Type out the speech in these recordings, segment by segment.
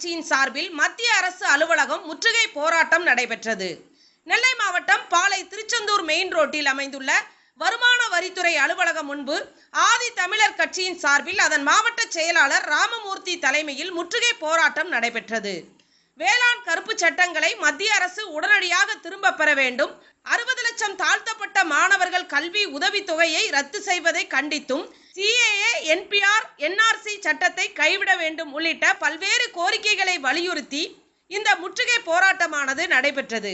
கட்சியின் சார்பில் மத்திய அரசு அலுவலகம் முற்றுகை போராட்டம் நடைபெற்றது. நெல்லை மாவட்டம் பாலை திருச்செந்தூர் மெயின் ரோட்டில் அமைந்துள்ள வருமான வரித்துறை அலுவலகம் முன்பு ஆதி தமிழர் கட்சியின் சார்பில் அதன் மாவட்ட செயலாளர் ராமமூர்த்தி தலைமையில் முற்றுகை போராட்டம் நடைபெற்றது. வேளாண் கருப்பு சட்டங்களை மத்திய அரசு உடனடியாக திரும்ப பெற வேண்டும். அறுபது லட்சம் தாழ்த்தப்பட்ட மாணவர்கள் கல்வி உதவித்தொகையை ரத்து செய்வதை கண்டித்தும் சிஏஏ என்பிஆர் என்ஆர்சி சட்டத்தை கைவிட வேண்டும் உள்ளிட்ட பல்வேறு கோரிக்கைகளை வலியுறுத்தி இந்த முற்றுகை போராட்டமானது நடைபெற்றது.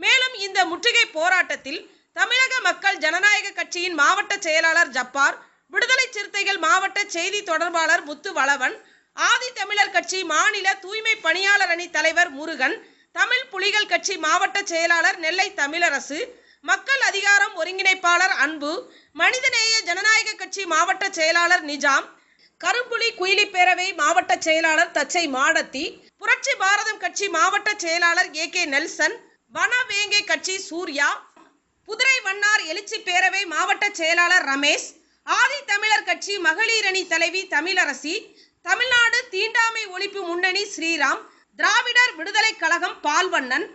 மேலும் இந்த முற்றுகை போராட்டத்தில் தமிழக மக்கள் ஜனநாயக கட்சியின் மாவட்ட செயலாளர் ஜப்பார் விடுதலை சிறுத்தைகள் மாவட்ட செய்தி தொடர்பாளர் முத்து வளவன் ஆதி தமிழர் கட்சி மாநில தூய்மை பணியாளர் அணி தலைவர் முருகன் தமிழ் புலிகள் கட்சி மாவட்ட செயலாளர் நெல்லை தமிழரசு மக்கள் அதிகாரம் ஒருங்கிணைப்பாளர் அன்பு மனிதநேய ஜனநாயக கட்சி மாவட்ட செயலாளர் நிஜாம் கரும்புலி குயிலி பேரவை மாவட்ட செயலாளர் தச்சை மாடத்தி புரட்சி பாரதம் கட்சி மாவட்ட செயலாளர் ஏ கே நெல்சன் வனவேங்கை கட்சி சூர்யா புதுரை வண்ணார் எழுச்சி பேரவை மாவட்ட செயலாளர் ரமேஷ் ஆதி தமிழர் கட்சி மகளிரணி தலைவி தமிழரசி தமிழ்நாடு தீண்டாமை ஒழிப்பு முன்னணி ஸ்ரீராம் திராவிடர் விடுதலை கழகம் பால்வண்ணன்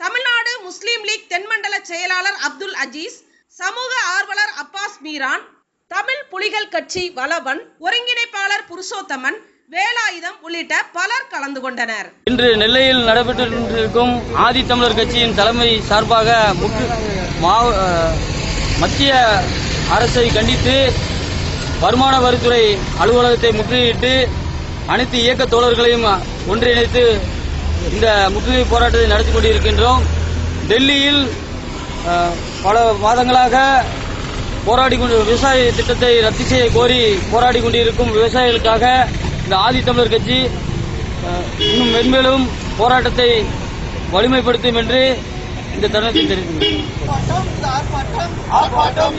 தமிழ்நாடு முஸ்லீம் லீக் தென்மண்டல செயலாளர் அப்துல் அஜீஸ் சமூக ஆர்வலர் அப்பாஸ் மீரான் தமிழ் புலிகள் கட்சி வளவன் ஒருங்கிணைப்பாளர் புருஷோத்தமன் வேலாயுதம் உள்ளிட்ட பலர் கலந்து கொண்டனர். இன்று நெல்லையில் நடைபெற்றிருக்கும் ஆதி தமிழர் கட்சியின் தலைமை சார்பாக மாவ மத்திய அரசை கண்டித்து வருமான வரித்துறை அலுவலகத்தை முற்றுகையிட்டு அனைத்து இயக்க தோழர்களையும் ஒன்றிணைத்து இந்த முற்றுகை போராட்டத்தை நடத்தி கொண்டிருக்கின்றோம். டெல்லியில் பல மாதங்களாக போராடி கொண்டு விவசாய திட்டத்தை ரத்து செய்ய கோரி போராடி கொண்டிருக்கும் விவசாயிகளுக்காக இந்த ஆதி தமிழர் கட்சி இன்னும் மென்மேலும் போராட்டத்தை வலிமைப்படுத்தும் என்று இந்த தருணத்தில் தெரிவித்துள்ளது ஆர்ப்பாட்டம்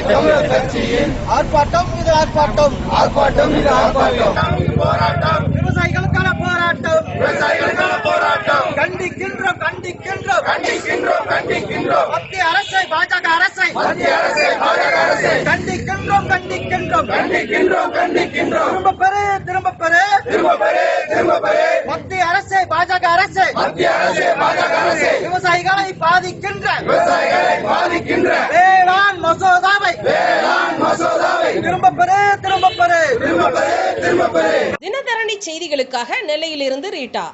தமிழர் கட்சியின் ஆர்ப்பாட்டம் இது ஆர்ப்பாட்டம். ஆர்ப்பாட்டம் இது ஆர்ப்பாட்டம். போராட்டம் விவசாயிகளுக்கான போராட்டம். விவசாயிகளுக்கான போராட்டம் கண்டிக்கின்றோம் கண்டிக்கின்றோம். கண்டிக்கின்றோம் கண்டிக்கின்றோம் மத்திய அரசை பாஜக அரசை. மத்திய அரசை பாஜக அரசை கண்டிக்கின்றோம் கண்டிக்கின்றோம். கண்டிக்கின்றோம் கண்டிக்கின்றோம் திரும்ப பெறு திரும்ப பெறு. திரும்ப பெரு திரும்ப பெறு மத்திய அரசை பாஜக அரசை. மத்திய அரசை பாஜக அரசை விவசாயிகளை பாதிக்கின்ற. விவசாயிகளை பாதிக்கின்ற வேளாண் மசோ வேளாண் மசோதாவை திரும்ப பெறு திரும்ப பெறு திரும்ப பெறு திரும்ப பெறு தினதரணி செய்திகளுக்காக நெல்லையிலிருந்து ரீட்டா.